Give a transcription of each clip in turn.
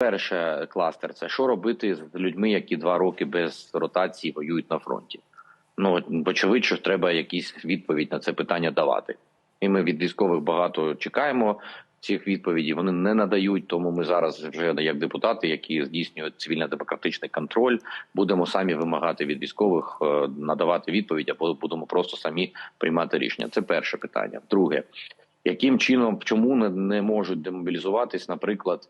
Перше кластер це що робити з людьми, які два роки без ротації воюють на фронті. Ну очевидно, що треба якісь відповідь на це питання давати. І ми від військових багато чекаємо цих відповідей. Вони не надають. Тому ми зараз, вже як депутати, які здійснюють цивільно-демократичний контроль, будемо самі вимагати від військових е, надавати відповідь, або будемо просто самі приймати рішення. Це перше питання. Друге, яким чином чому не, можуть демобілізуватись, наприклад,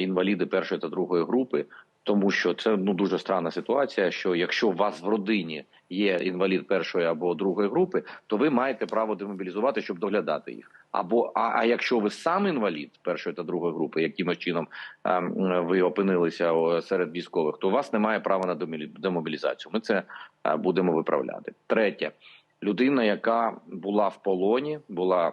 інваліди першої та другої групи, тому що це ну дуже странна ситуація. Що якщо у вас в родині є інвалід першої або другої групи, то ви маєте право демобілізувати, щоб доглядати їх. Або а, а якщо ви сам інвалід першої та другої групи, якимось чином ем, ви опинилися серед військових, то у вас немає права на демобілі- демобілізацію. Ми це е, будемо виправляти. Третє, людина, яка була в полоні, була е,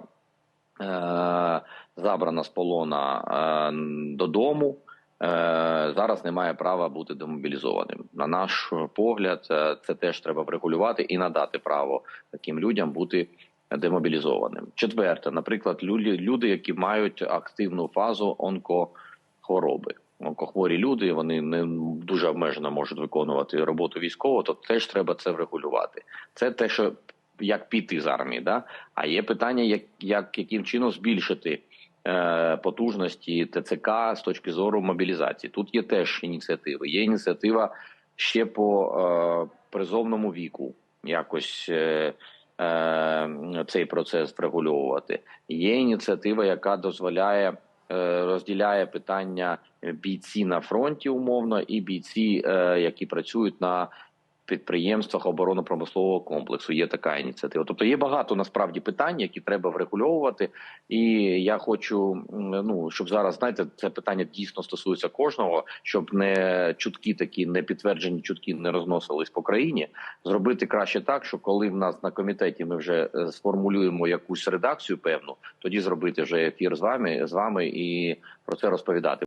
забрана з полона е, додому. е, Зараз не має права бути демобілізованим. На наш погляд, е, це теж треба врегулювати і надати право таким людям бути демобілізованим. Четверте, наприклад, люди, люди, які мають активну фазу онкохвороби. Онкохворі люди вони не дуже обмежено можуть виконувати роботу військового, то теж треба це врегулювати. Це те, що як піти з армії, да а є питання, як, як яким чином збільшити е, потужності ТЦК з точки зору мобілізації. Тут є теж ініціативи. Є ініціатива ще по е, призовному віку, якось е, е, цей процес врегульовувати. Є ініціатива, яка дозволяє. е, Розділяє питання бійці на фронті умовно і бійці, е, які працюють на підприємствах оборонно-промислового комплексу. Є така ініціатива. Тобто є багато насправді питань, які треба врегульовувати. І я хочу, ну щоб зараз знаєте, це питання дійсно стосується кожного, щоб не чутки такі не підтверджені чутки не розносились по країні. Зробити краще так, що коли в нас на комітеті ми вже е, сформулюємо якусь редакцію певну, тоді зробити вже ефір з вами з вами і про це розповідати.